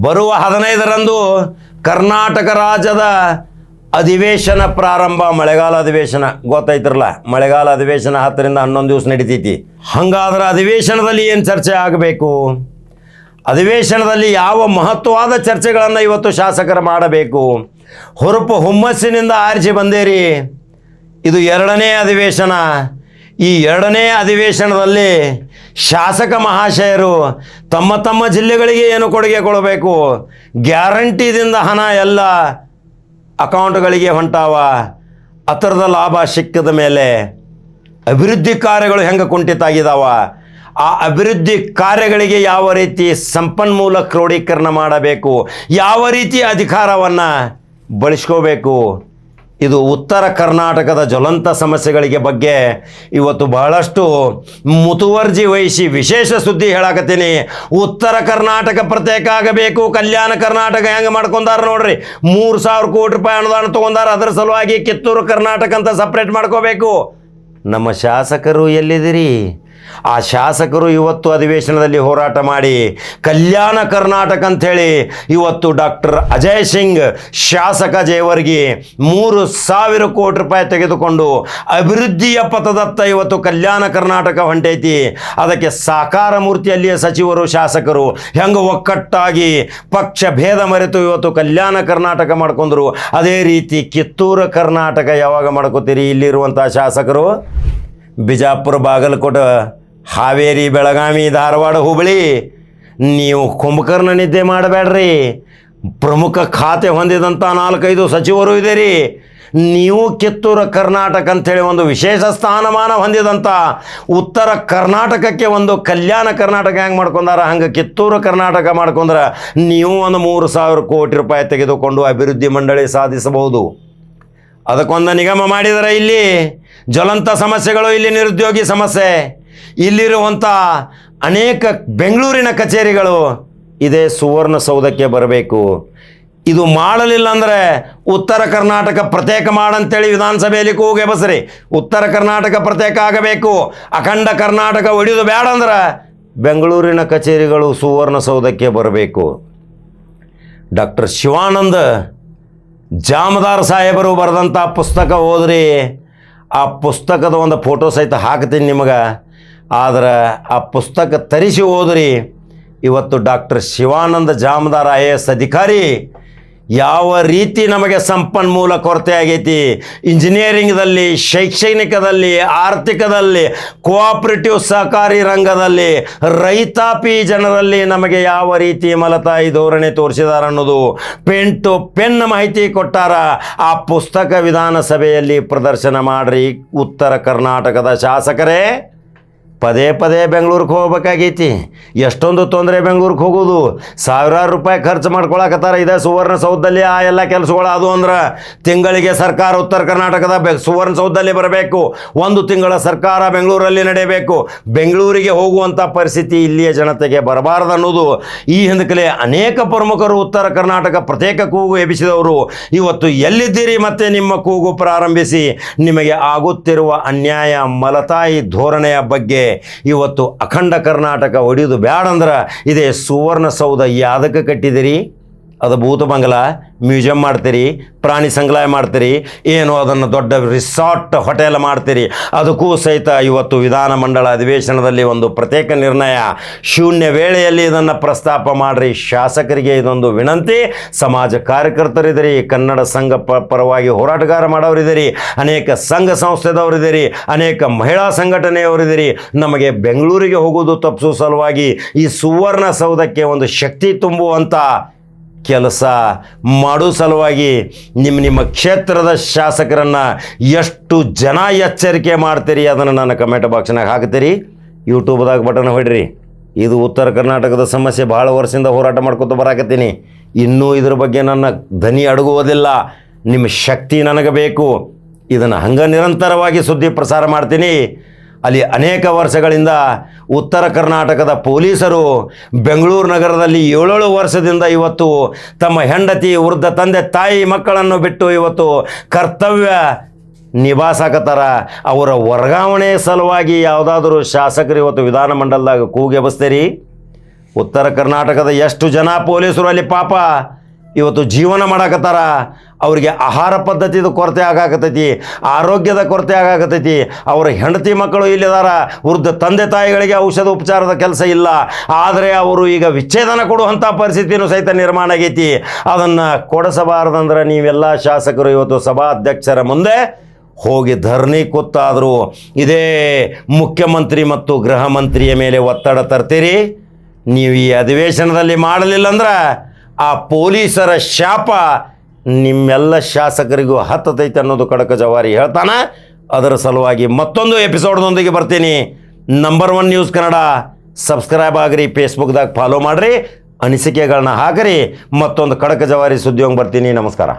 ಬರುವ ಹದಿನೈದರಂದು ಕರ್ನಾಟಕ ರಾಜ್ಯದ ಅಧಿವೇಶನ ಪ್ರಾರಂಭ, ಮಳೆಗಾಲ ಅಧಿವೇಶನ. ಗೊತ್ತಾಯ್ತಿರಲ್ಲ ಮಳೆಗಾಲ ಅಧಿವೇಶನ ಹತ್ತರಿಂದ ಹನ್ನೊಂದು ದಿವಸ ನಡೀತೈತಿ. ಹಂಗಾದ್ರೆ ಅಧಿವೇಶನದಲ್ಲಿ ಏನು ಚರ್ಚೆ ಆಗಬೇಕು? ಅಧಿವೇಶನದಲ್ಲಿ ಯಾವ ಮಹತ್ವವಾದ ಚರ್ಚೆಗಳನ್ನು ಇವತ್ತು ಶಾಸಕರು ಮಾಡಬೇಕು? ಹೊರಪು ಹುಮ್ಮಸ್ಸಿನಿಂದ ಆರಿಸಿ ಬಂದೇರಿ. ಇದು ಎರಡನೇ ಅಧಿವೇಶನ. ಈ ಎರಡನೇ ಅಧಿವೇಶನದಲ್ಲಿ ಶಾಸಕ ಮಹಾಶಯರು, ತಮ್ಮ ತಮ್ಮ ಜಿಲ್ಲೆಗಳಿಗೆ ಏನು ಕೊಡುಗೆ ಕೊಡಬೇಕು? ಗ್ಯಾರಂಟಿದಿಂದ ಹಣ ಎಲ್ಲ ಅಕೌಂಟ್ಗಳಿಗೆ ಹೊಂಟಾವ. ಅತರದ ಲಾಭ ಸಿಕ್ಕದ ಮೇಲೆ ಅಭಿವೃದ್ಧಿ ಕಾರ್ಯಗಳು ಹೆಂಗೆ ಕುಂಠಿತ ಆ ಅಭಿವೃದ್ಧಿ ಕಾರ್ಯಗಳಿಗೆ ಯಾವ ರೀತಿ ಸಂಪನ್ಮೂಲ ಕ್ರೋಢೀಕರಣ ಮಾಡಬೇಕು? ಯಾವ ರೀತಿ ಅಧಿಕಾರವನ್ನು ಬಳಸ್ಕೋಬೇಕು? ಇದು ಉತ್ತರ ಕರ್ನಾಟಕದ ಜ್ವಲಂತ ಸಮಸ್ಯೆಗಳಿಗೆ ಬಗ್ಗೆ ಇವತ್ತು ಬಹಳಷ್ಟು ಮುತುವರ್ಜಿ ವಹಿಸಿ ವಿಶೇಷ ಸುದ್ದಿ ಹೇಳಕತ್ತೀನಿ. ಉತ್ತರ ಕರ್ನಾಟಕ ಪ್ರತ್ಯೇಕ ಆಗಬೇಕು. ಕಲ್ಯಾಣ ಕರ್ನಾಟಕ ಹೆಂಗೆ ಮಾಡ್ಕೊಂಡಾರ ನೋಡ್ರಿ. ಮೂರು ಸಾವಿರ ಕೋಟಿ ರೂಪಾಯಿ ಅನುದಾನ ತೊಗೊಂಡಾರ ಅದರ ಸಲುವಾಗಿ ಕಿತ್ತೂರು ಕರ್ನಾಟಕ ಅಂತ ಸಪ್ರೇಟ್ ಮಾಡ್ಕೋಬೇಕು. ನಮ್ಮ ಶಾಸಕರು ಎಲ್ಲಿದ್ದೀರಿ ಆ ಶಾಸಕರು ಇವತ್ತು ಅಧಿವೇಶನದಲ್ಲಿ ಹೋರಾಟ ಮಾಡಿ, ಕಲ್ಯಾಣ ಕರ್ನಾಟಕ ಅಂಥೇಳಿ ಇವತ್ತು ಡಾಕ್ಟರ್ ಅಜಯ್ ಸಿಂಗ್, ಶಾಸಕ ಜಯವರ್ಗಿ ಮೂರು ಸಾವಿರ ಕೋಟಿ ರೂಪಾಯಿ ತೆಗೆದುಕೊಂಡು ಅಭಿವೃದ್ಧಿಯ ಪಥದತ್ತ ಇವತ್ತು ಕಲ್ಯಾಣ ಕರ್ನಾಟಕ ಹೊಂಟೈತಿ. ಅದಕ್ಕೆ ಸಾಕಾರ ಮೂರ್ತಿಯಲ್ಲಿಯ ಸಚಿವರು, ಶಾಸಕರು ಹೆಂಗೆ ಒಕ್ಕಟ್ಟಾಗಿ ಪಕ್ಷ ಭೇದ ಮರೆತು ಇವತ್ತು ಕಲ್ಯಾಣ ಕರ್ನಾಟಕ ಮಾಡ್ಕೊಂಡ್ರು. ಅದೇ ರೀತಿ ಕಿತ್ತೂರು ಕರ್ನಾಟಕ ಯಾವಾಗ ಮಾಡ್ಕೋತೀರಿ ಇಲ್ಲಿರುವಂಥ ಶಾಸಕರು? ಬಿಜಾಪುರ ಬಾಗಲಕೋಟೆ, ಹಾವೇರಿ, ಬೆಳಗಾವಿ, ಧಾರವಾಡ ಹುಬ್ಬಳ್ಳಿ ನೀವು ಕುಂಭಕರ್ಣ ನಿದ್ದೆ ಮಾಡಬೇಡ್ರಿ. ಪ್ರಮುಖ ಖಾತೆ ಹೊಂದಿದಂಥ ನಾಲ್ಕೈದು ಸಚಿವರು ಇದ್ದೀರಿ. ನೀವು ಕಿತ್ತೂರು ಕರ್ನಾಟಕ ಅಂಥೇಳಿ ಒಂದು ವಿಶೇಷ ಸ್ಥಾನಮಾನ ಹೊಂದಿದಂಥ ಉತ್ತರ ಕರ್ನಾಟಕಕ್ಕೆ ಒಂದು ಕಲ್ಯಾಣ ಕರ್ನಾಟಕ ಹೆಂಗೆ ಮಾಡ್ಕೊಂಡಾರ? ಹಂಗೆ ಕಿತ್ತೂರು ಕರ್ನಾಟಕ ಮಾಡ್ಕೊಂಡ್ರೆ ನೀವು ಒಂದು ಮೂರು ಸಾವಿರ ಕೋಟಿ ರೂಪಾಯಿ ತೆಗೆದುಕೊಂಡು ಅಭಿವೃದ್ಧಿ ಮಂಡಳಿ ಸಾಧಿಸಬಹುದು. ಅದಕ್ಕೊಂದು ನಿಗಮ ಮಾಡಿದರೆ ಇಲ್ಲಿ ಜ್ವಲಂತ ಸಮಸ್ಯೆಗಳು, ಇಲ್ಲಿ ನಿರುದ್ಯೋಗಿ ಸಮಸ್ಯೆ ಇಲ್ಲಿರುವಂಥ ಅನೇಕ ಬೆಂಗಳೂರಿನ ಕಚೇರಿಗಳು ಇದೇ ಸುವರ್ಣಸೌಧಕ್ಕೆ ಬರಬೇಕು. ಇದು ಮಾಡಲಿಲ್ಲ ಅಂದರೆ ಉತ್ತರ ಕರ್ನಾಟಕ ಪ್ರತ್ಯೇಕ ಮಾಡಂತೇಳಿ ವಿಧಾನಸಭೆಯಲ್ಲಿ ಕೂಗೆ ಬಸರಿ. ಉತ್ತರ ಕರ್ನಾಟಕ ಪ್ರತ್ಯೇಕ ಆಗಬೇಕು. ಅಖಂಡ ಕರ್ನಾಟಕ ಒಡೆಯೋದು ಬೇಡ ಅಂದ್ರೆ ಬೆಂಗಳೂರಿನ ಕಚೇರಿಗಳು ಸುವರ್ಣಸೌಧಕ್ಕೆ ಬರಬೇಕು. ಡಾಕ್ಟರ್ ಶಿವಾನಂದ ಜಾಮದಾರ್ ಸಾಹೇಬರು ಬರೆದಂಥ ಪುಸ್ತಕ ಓದ್ರಿ. ಆ ಪುಸ್ತಕದ ಒಂದು ಫೋಟೋ ಸಹಿತ ಹಾಕ್ತೀನಿ ನಿಮಗೆ. ಆದ್ರೆ ಆ ಪುಸ್ತಕ ತರಿಸಿ ಓದ್ರಿ. ಇವತ್ತು ಡಾಕ್ಟರ್ ಶಿವಾನಂದ ಜಾಮದಾರ್ ಐ ಅಧಿಕಾರಿ ಯಾವ ರೀತಿ ನಮಗೆ ಸಂಪನ್ಮೂಲ ಕೊರತೆ ಆಗೈತಿ? ಇಂಜಿನಿಯರಿಂಗ್ದಲ್ಲಿ, ಶೈಕ್ಷಣಿಕದಲ್ಲಿ, ಆರ್ಥಿಕದಲ್ಲಿ, ಕೋಆಪರೇಟಿವ್ ಸಹಕಾರಿ ರಂಗದಲ್ಲಿ ರೈತಾಪಿ ಜನರಲ್ಲಿ ನಮಗೆ ಯಾವ ರೀತಿ ಮಲತಾಯಿ ಧೋರಣೆ ತೋರಿಸಿದಾರ ಅನ್ನೋದು ಪೆಂಟು ಪೆನ್ ಮಾಹಿತಿ ಕೊಟ್ಟಾರ ಆ ಪುಸ್ತಕ ವಿಧಾನಸಭೆಯಲ್ಲಿ ಪ್ರದರ್ಶನ ಮಾಡ್ರಿ, ಉತ್ತರ ಕರ್ನಾಟಕದ ಶಾಸಕರೇ. ಪದೇ ಪದೇ ಬೆಂಗಳೂರಿಗೆ ಹೋಗ್ಬೇಕಾಗೈತಿ. ಎಷ್ಟೊಂದು ತೊಂದರೆ ಬೆಂಗಳೂರಿಗೆ ಹೋಗೋದು. ಸಾವಿರಾರು ರೂಪಾಯಿ ಖರ್ಚು ಮಾಡ್ಕೊಳಕತ್ತಾರ ಸುವರ್ಣ ಸುವರ್ಣಸೌಧದಲ್ಲಿ ಆ ಎಲ್ಲ ಕೆಲಸಗಳು ಅದು ಅಂದ್ರೆ ತಿಂಗಳಿಗೆ ಸರ್ಕಾರ ಉತ್ತರ ಕರ್ನಾಟಕದ ಬೆ ಸುವರ್ಣಸೌಧದಲ್ಲಿ ಬರಬೇಕು. ಒಂದು ತಿಂಗಳ ಸರ್ಕಾರ ಬೆಂಗಳೂರಲ್ಲಿ ನಡೆಯಬೇಕು. ಬೆಂಗಳೂರಿಗೆ ಹೋಗುವಂಥ ಪರಿಸ್ಥಿತಿ ಇಲ್ಲಿಯ ಜನತೆಗೆ ಬರಬಾರದು ಅನ್ನೋದು. ಈ ಹಿಂದಕಲೆ ಅನೇಕ ಪ್ರಮುಖರು ಉತ್ತರ ಕರ್ನಾಟಕ ಪ್ರತ್ಯೇಕ ಕೂಗು ಎಬ್ಬಿಸಿದವರು. ಇವತ್ತು ಎಲ್ಲಿದ್ದೀರಿ ಮತ್ತೆ ನಿಮ್ಮ ಕೂಗು ಪ್ರಾರಂಭಿಸಿ. ನಿಮಗೆ ಆಗುತ್ತಿರುವ ಅನ್ಯಾಯ ಮಲತಾಯಿ ಧೋರಣೆಯ ಬಗ್ಗೆ ಇವತ್ತು ಅಖಂಡ ಕರ್ನಾಟಕ ಒಡೆಯೋದು ಬ್ಯಾಡಂದ್ರೆ ಇದೇ ಸುವರ್ಣಸೌಧ ಯಾದಕ್ಕೆ ಕಟ್ಟಿದಿರಿ ಅದು ಭೂತ ಬಂಗಲ, ಮ್ಯೂಸಿಯಂ ಮಾಡ್ತೀರಿ, ಪ್ರಾಣಿ ಸಂಗ್ರಹ ಮಾಡ್ತೀರಿ, ಏನು ಅದನ್ನು ದೊಡ್ಡ ರಿಸಾರ್ಟ್ ಹೋಟೆಲ್ ಮಾಡ್ತೀರಿ. ಅದಕ್ಕೂ ಸಹಿತ ಇವತ್ತು ವಿಧಾನಮಂಡಲ ಅಧಿವೇಶನದಲ್ಲಿ ಒಂದು ಪ್ರತ್ಯೇಕ ನಿರ್ಣಯ. ಶೂನ್ಯ ವೇಳೆಯಲ್ಲಿ ಇದನ್ನು ಪ್ರಸ್ತಾಪ ಮಾಡಿರಿ. ಶಾಸಕರಿಗೆ ಇದೊಂದು ವಿನಂತಿ. ಸಮಾಜ ಕಾರ್ಯಕರ್ತರಿದ್ದೀರಿ, ಕನ್ನಡ ಸಂಘ ಪರವಾಗಿ ಹೋರಾಟಗಾರ ಮಾಡೋರಿದ್ದೀರಿ, ಅನೇಕ ಸಂಘ ಸಂಸ್ಥೆದವರಿದ್ದೀರಿ, ಅನೇಕ ಮಹಿಳಾ ಸಂಘಟನೆಯವರಿದ್ದೀರಿ. ನಮಗೆ ಬೆಂಗಳೂರಿಗೆ ಹೋಗೋದು ತಪ್ಪಿಸೋ ಸಲುವಾಗಿ ಈ ಸುವರ್ಣ ಸೌಧಕ್ಕೆ ಒಂದು ಶಕ್ತಿ ತುಂಬುವಂಥ ಕೆಲಸ ಮಾಡೋ ಸಲುವಾಗಿ ನಿಮ್ಮ ನಿಮ್ಮ ಕ್ಷೇತ್ರದ ಶಾಸಕರನ್ನು ಎಷ್ಟು ಜನ ಎಚ್ಚರಿಕೆ ಮಾಡ್ತೀರಿ ಅದನ್ನು ನಾನು ಕಮೆಂಟ್ ಬಾಕ್ಸ್ನಾಗ ಹಾಕ್ತೀರಿ. ಯೂಟ್ಯೂಬ್ದಾಗ ಬಟನ್ ಹೊಡ್ರಿ. ಇದು ಉತ್ತರ ಕರ್ನಾಟಕದ ಸಮಸ್ಯೆ ಭಾಳ ವರ್ಷದಿಂದ ಹೋರಾಟ ಮಾಡ್ಕೊತ ಬರಾಕತ್ತೀನಿ. ಇನ್ನೂ ಇದ್ರ ಬಗ್ಗೆ ನನ್ನ ಧ್ವನಿ ಅಡಗುವುದಿಲ್ಲ. ನಿಮ್ಮ ಶಕ್ತಿ ನನಗೆ ಬೇಕು. ಇದನ್ನು ಹಂಗೆ ನಿರಂತರವಾಗಿ ಸುದ್ದಿ ಪ್ರಸಾರ ಮಾಡ್ತೀನಿ. ಅಲ್ಲಿ ಅನೇಕ ವರ್ಷಗಳಿಂದ ಉತ್ತರ ಕರ್ನಾಟಕದ ಪೊಲೀಸರು ಬೆಂಗಳೂರು ನಗರದಲ್ಲಿ ಏಳೇಳು ವರ್ಷದಿಂದ ಇವತ್ತು ತಮ್ಮ ಹೆಂಡತಿ, ವೃದ್ಧ ತಂದೆ, ತಾಯಿ ಮಕ್ಕಳನ್ನು ಬಿಟ್ಟು ಇವತ್ತು ಕರ್ತವ್ಯ ನಿಭಾಯಿಸಾಕತ್ತಾರ ಅವರ ವರ್ಗಾವಣೆ ಸಲುವಾಗಿ ಯಾವುದಾದ್ರೂ ಶಾಸಕರು ಇವತ್ತು ವಿಧಾನಮಂಡಲದಾಗ ಕೂಗೆ ಬಸ್ತೀರಿ? ಉತ್ತರ ಕರ್ನಾಟಕದ ಎಷ್ಟು ಜನ ಪೊಲೀಸರು ಅಲ್ಲಿ ಪಾಪ ಇವತ್ತು ಜೀವನ ಮಾಡಾಕತ್ತಾರ, ಅವರಿಗೆ ಆಹಾರ ಪದ್ಧತಿದ ಕೊರತೆ ಆಗಾಕತ್ತೈತಿ, ಆರೋಗ್ಯದ ಕೊರತೆ ಆಗಾಕತ್ತೈತಿ. ಅವರ ಹೆಂಡತಿ ಮಕ್ಕಳು ಇಲ್ಲಿದಾರ, ವೃದ್ಧ ತಂದೆ ತಾಯಿಗಳಿಗೆ ಔಷಧ ಉಪಚಾರದ ಕೆಲಸ ಇಲ್ಲ. ಆದರೆ ಅವರು ಈಗ ವಿಚ್ಛೇದನ ಕೊಡುವಂಥ ಪರಿಸ್ಥಿತಿನೂ ಸಹಿತ ನಿರ್ಮಾಣ ಆಗೈತಿ. ಅದನ್ನು ಕೊಡಿಸಬಾರ್ದಂದ್ರೆ ನೀವೆಲ್ಲ ಶಾಸಕರು ಇವತ್ತು ಸಭಾಧ್ಯಕ್ಷರ ಮುಂದೆ ಹೋಗಿ ಧರಣಿ ಕೂತಾದರೂ. ಇದೇ ಮುಖ್ಯಮಂತ್ರಿ ಮತ್ತು ಗೃಹ ಮಂತ್ರಿಯ ಮೇಲೆ ಒತ್ತಡ ತರ್ತೀರಿ. ನೀವು ಈ ಅಧಿವೇಶನದಲ್ಲಿ ಮಾಡಲಿಲ್ಲ ಅಂದ್ರೆ ಆ ಪೊಲೀಸರ ಶಾಪ ನಿಮ್ಮೆಲ್ಲ ಶಾಸಕರಿಗೂ ಹತ್ತತೈತೆ ಅನ್ನೋದು ಕಡಕ ಜವಾರಿ ಹೇಳ್ತಾನೆ. ಅದರ ಸಲುವಾಗಿ ಮತ್ತೊಂದು ಎಪಿಸೋಡ್ದೊಂದಿಗೆ ಬರ್ತೀನಿ. Number one news Kannada. Subscribe ಆಗಿರಿ ಫೇಸ್ಬುಕ್ದಾಗ ಫಾಲೋ ಮಾಡಿರಿ. ಅನಿಸಿಕೆಗಳನ್ನ ಹಾಕಿರಿ. ಮತ್ತೊಂದು ಕಡಕ ಜವಾರಿ ಸುದ್ದಿಯೊಂಗೆ ಬರ್ತೀನಿ. ನಮಸ್ಕಾರ.